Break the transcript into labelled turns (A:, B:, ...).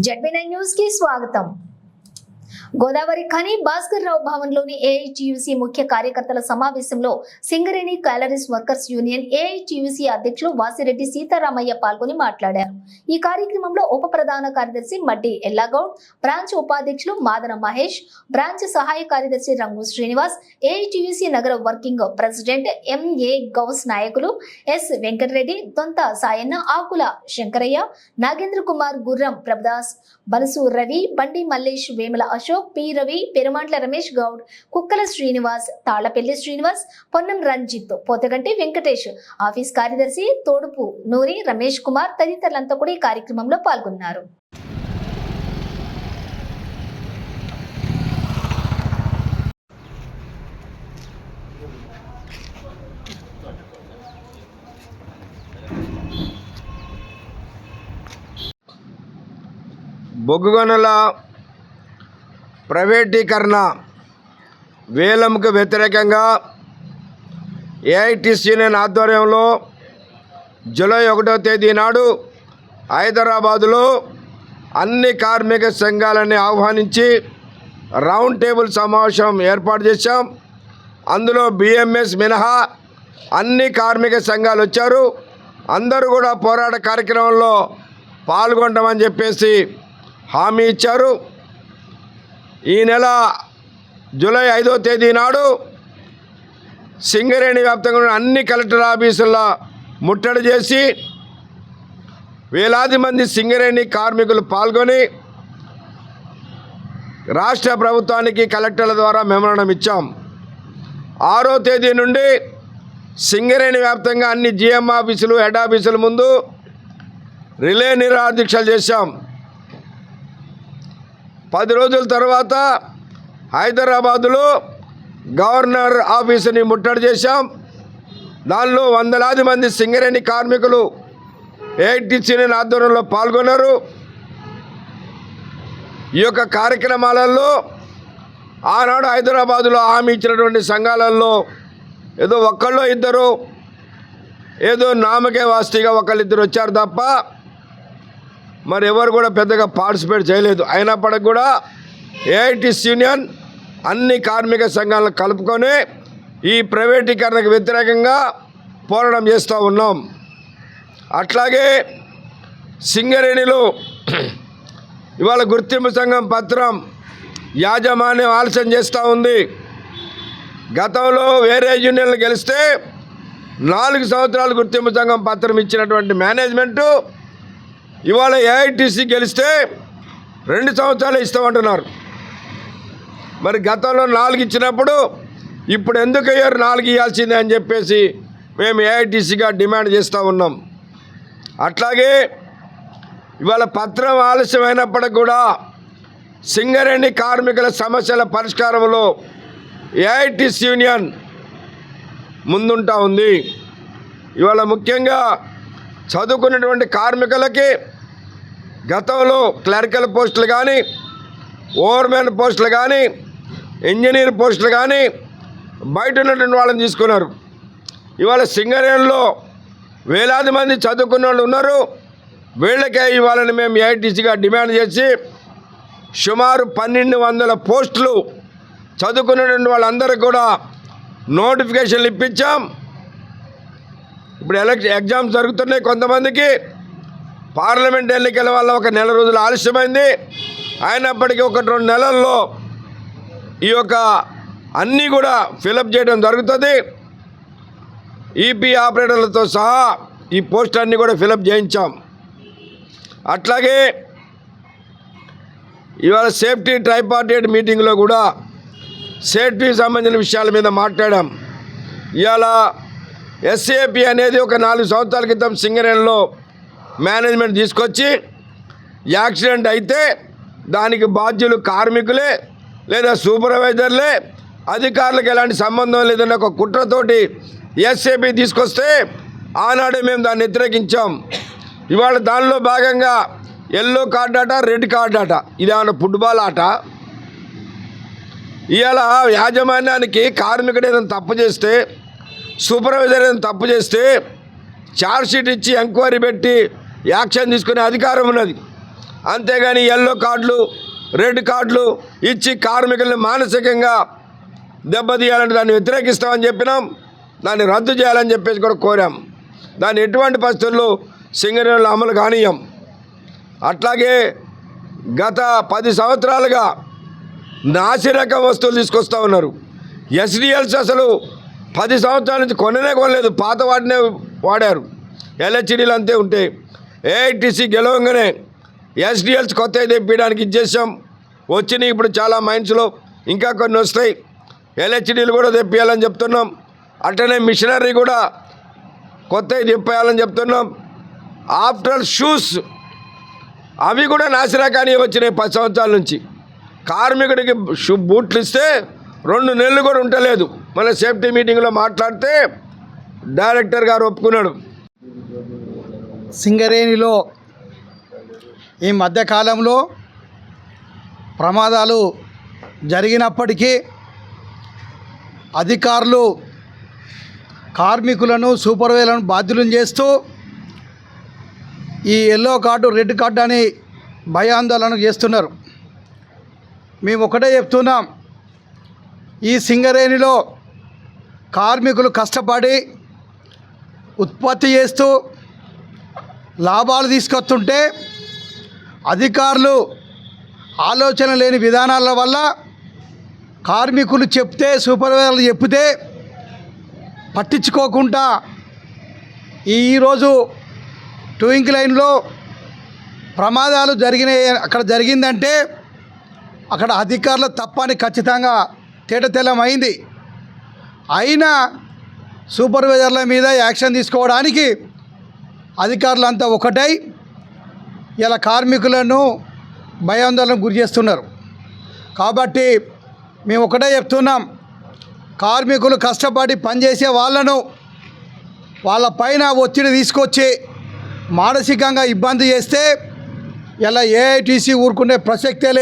A: ZB nine news కి స్వాగతం గోదావరి ఖని భాస్కర్ రావు భవన్లోని ఏఐటియుసి ముఖ్య కార్యకర్తల సమావేశంలో Singareni collieries workers union AITUC అధ్యక్షులు వాసిరెడ్డి సీతారామయ్య పాల్గొని మాట్లాడారు. ఈ కార్యక్రమంలో ఉప ప్రధాన కార్యదర్శి మడ్డి ఎల్లాగౌడ్ బ్రాంచ్ ఉపాధ్యక్షులు మాదన మహేష్ బ్రాంచ్ సహాయ కార్యదర్శి రంగు శ్రీనివాస్ ఏఐటియుసి నగర working president M A Gouse నాయకులు S Venkatareddy Dontha Sayanna Akula Shankaraiah Nagendra Kumar Gurram Prabhudas Balasu Ravi Bandi Mallesh Vemula Ashok P. Ravi Perumandla Ramesh Goud Kukkala Srinivas Thallapalli Srinivas Ponnam Ranjith Pothaganti Venkatesh office కార్యదర్శి తోడుపు నూరి రమేష్ కుమార్ తదితరులంతా కూడా ఈ కార్యక్రమంలో పాల్గొన్నారు.
B: బొగ్గుగనుల ప్రైవేటీకరణ వేలంకు వ్యతిరేకంగా AITC ఆధ్వర్యంలో July ఒకటో తేదీ నాడు హైదరాబాదులో అన్ని కార్మిక సంఘాలని ఆహ్వానించి రౌండ్ టేబుల్ సమావేశం ఏర్పాటు చేశాం. అందులో బిఎంఎస్ మినహా అన్ని కార్మిక సంఘాలు వచ్చారు. అందరూ కూడా పోరాట కార్యక్రమంలో పాల్గొంటామని చెప్పేసి హామీ ఇచ్చారు. నెల జూలై ఐదో తేదీ నాడు సింగరేణి వ్యాప్తంగా అన్ని కలెక్టర్ ఆఫీసుల్లో ముట్టడి చేసి వేలాది మంది సింగరేణి కార్మికులు పాల్గొని రాష్ట్ర ప్రభుత్వానికి కలెక్టర్ల ద్వారా మెమరణం ఇచ్చాం. ఆరో తేదీ నుండి సింగరేణి వ్యాప్తంగా అన్ని జిఎం ఆఫీసులు హెడ్ ఆఫీసుల ముందు రిలే నిరాదీక్షలు చేశాం. పది రోజుల తర్వాత హైదరాబాదులో గవర్నర్ ఆఫీసుని ముట్టడి చేశాం. దానిలో వందలాది మంది సింగరేణి కార్మికులు ఏఐటీసీని ఆధ్వర్యంలో పాల్గొన్నారు. ఈ యొక్క కార్యక్రమాలలో ఆనాడు హైదరాబాదులో హామీ ఇచ్చినటువంటి సంఘాలలో ఏదో ఒక్కళ్ళో ఇద్దరు ఏదో నామకే వాస్తిగా ఒకళ్ళిద్దరు వచ్చారు తప్ప మరి ఎవరు కూడా పెద్దగా పార్టిసిపేట్ చేయలేదు. అయినప్పటికి కూడా ఏఐటిస్ యూనియన్ అన్ని కార్మిక సంఘాలను కలుపుకొని ఈ ప్రైవేటీకరణకు వ్యతిరేకంగా పోరాటం చేస్తూ ఉన్నాం. అట్లాగే సింగరేణిలో ఇవాళ గుర్తింపు సంఘం పత్రం యాజమాన్యం ఆలస్యం చేస్తూ ఉంది. గతంలో వేరే యూనియన్లు గెలిస్తే నాలుగు సంవత్సరాలు గుర్తింపు సంఘం పత్రం ఇచ్చినటువంటి మేనేజ్మెంటు ఇవాళ ఏఐటీసీ గెలిస్తే రెండు సంవత్సరాలు ఇస్తామంటున్నారు. మరి గతంలో నాలుగు ఇచ్చినప్పుడు ఇప్పుడు ఎందుకు అయ్యారు నాలుగు ఇవ్వాల్సిందే అని చెప్పేసి మేము ఏఐటీసీగా డిమాండ్ చేస్తూ ఉన్నాం. అట్లాగే ఇవాళ పత్రం ఆలస్యమైనప్పటికి కూడా సింగరేణి కార్మికుల సమస్యల పరిష్కారంలో ఏఐటీసీ యూనియన్ ముందుంటా ఉంది. ఇవాళ ముఖ్యంగా చదువుకున్నటువంటి కార్మికులకి గతంలో క్లరికల్ పోస్టులు కానీ ఓవర్మెన్ పోస్టులు కానీ ఇంజనీర్ పోస్టులు కానీ బయట ఉన్నటువంటి వాళ్ళని తీసుకున్నారు. ఇవాళ సింగరేణిలో వేలాది మంది చదువుకున్న వాళ్ళు ఉన్నారు. వీళ్ళకే ఇవాళని మేము ఏఐటీసీగా డిమాండ్ చేసి సుమారు పన్నెండు వందల పోస్టులు చదువుకున్నటువంటి వాళ్ళందరికీ కూడా నోటిఫికేషన్లు ఇప్పించాం. ఇప్పుడు ఎలక్ ఎగ్జామ్స్ జరుగుతున్నాయి కొంతమందికి. పార్లమెంట్ ఎన్నికల వల్ల ఒక నెల రోజులు ఆలస్యమైంది. అయినప్పటికీ ఒకటి రెండు నెలల్లో ఈ యొక్క అన్నీ కూడా ఫిలప్ చేయడం జరుగుతుంది. ఈపీ ఆపరేటర్లతో సహా ఈ పోస్ట్ అన్నీ కూడా ఫిలప్ చేయించాం. అట్లాగే ఇవాళ సేఫ్టీ ట్రైపార్టేట్ మీటింగ్లో కూడా సేఫ్టీకి సంబంధించిన విషయాల మీద మాట్లాడాం. ఇవాళ ఎస్ఏపి అనేది ఒక నాలుగు సంవత్సరాల క్రితం సింగరేణిలో మేనేజ్మెంట్ తీసుకొచ్చి యాక్సిడెంట్ అయితే దానికి బాధ్యులు కార్మికులే లేదా సూపర్వైజర్లే అధికారులకు ఎలాంటి సంబంధం లేదన్న ఒక కుట్రతోటి ఎస్ఏపి తీసుకొస్తే ఆనాడే మేము దాన్ని వ్యతిరేకించాం. ఇవాళ దానిలో భాగంగా ఎల్లో కార్డ్ ఆట రెడ్ కార్డ్ ఆట ఇదేమన్నా ఫుట్బాల్ ఆట? ఇవాళ యాజమాన్యానికి కార్మికుడు ఏదైనా తప్పు చేస్తే సూపర్వైజర్ ఏదైనా తప్పు చేస్తే ఛార్జ్షీట్ ఇచ్చి ఎంక్వైరీ పెట్టి యాక్షన్ తీసుకునే అధికారం ఉన్నది. అంతేగాని ఎల్లో కార్డులు రెడ్ కార్డులు ఇచ్చి కార్మికులను మానసికంగా దెబ్బతీయాలంటే దాన్ని వ్యతిరేకిస్తామని చెప్పినాం. దాన్ని రద్దు చేయాలని చెప్పేసి కూడా కోరాం. దాన్ని ఎటువంటి పరిస్థితుల్లో సింగరేణిలో అమలు కానీయం. అట్లాగే గత పది సంవత్సరాలుగా నాసిరకం వస్తువులు తీసుకొస్తూ ఉన్నారు. ఎస్డిఎల్స్ అసలు పది సంవత్సరాల నుంచి కొననే కొనలేదు. పాత వాటినే వాడారు. ఎల్హెచ్డీలు అంతే ఉంటే ఏఐటీసీ గెలవంగానే ఎస్డిఎల్స్ కొత్త తెప్పించడానికి ఇచ్చేసాం. వచ్చినాయి ఇప్పుడు చాలా మైండ్స్లో ఇంకా కొన్ని వస్తాయి. ఎల్హెచ్డీలు కూడా తెప్పియాలని చెప్తున్నాం. అట్లనే మిషనరీ కూడా కొత్తవి తెప్పేయాలని చెప్తున్నాం. ఆఫ్టర్ షూస్ అవి కూడా నాసిరకాన్ని వచ్చినాయి పది సంవత్సరాల నుంచి. కార్మికుడికి షూ బూట్లు ఇస్తే రెండు నెలలు కూడా ఉండలేదు. మన సేఫ్టీ మీటింగ్లో మాట్లాడితే డైరెక్టర్ గారు ఒప్పుకున్నాడు.
C: సింగరేణిలో ఈ మధ్యకాలంలో ప్రమాదాలు జరిగినప్పటికీ అధికారులు కార్మికులను సూపర్వైజర్లను బాధ్యులను చేస్తూ ఈ ఎల్లో కార్డు రెడ్ కార్డు అని భయాందోళన చేస్తున్నారు. మేము ఒకటే చెప్తున్నాం. ఈ సింగరేణిలో కార్మికులు కష్టపడి ఉత్పత్తి చేస్తూ లాభాలు తీసుకొస్తుంటే అధికారులు ఆలోచన లేని విధానాల వల్ల కార్మికులు చెప్తే సూపర్వైజర్లు చెప్తే పట్టించుకోకుండా ఈరోజు టూయింగ్ లైన్లో ప్రమాదాలు జరిగినాయి. అక్కడ జరిగిందంటే అక్కడ అధికారులు తప్పని ఖచ్చితంగా తేటతెల్లమైంది అయినా సూపర్వైజర్ల మీద యాక్షన్ తీసుకోవడానికి అధికారులంతా ఒకటై ఇలా కార్మికులను భయాందోళనకు గురి చేస్తున్నారు. కాబట్టి మేము ఒకటే చెప్తున్నాం కార్మికులు కష్టపడి పనిచేసే వాళ్ళను వాళ్ళ పైన ఒత్తిడి తీసుకొచ్చి మానసికంగా ఇబ్బంది చేస్తే ఇలా ఏఐటీసీ ఊరుకునే ప్రసక్తే లేదు.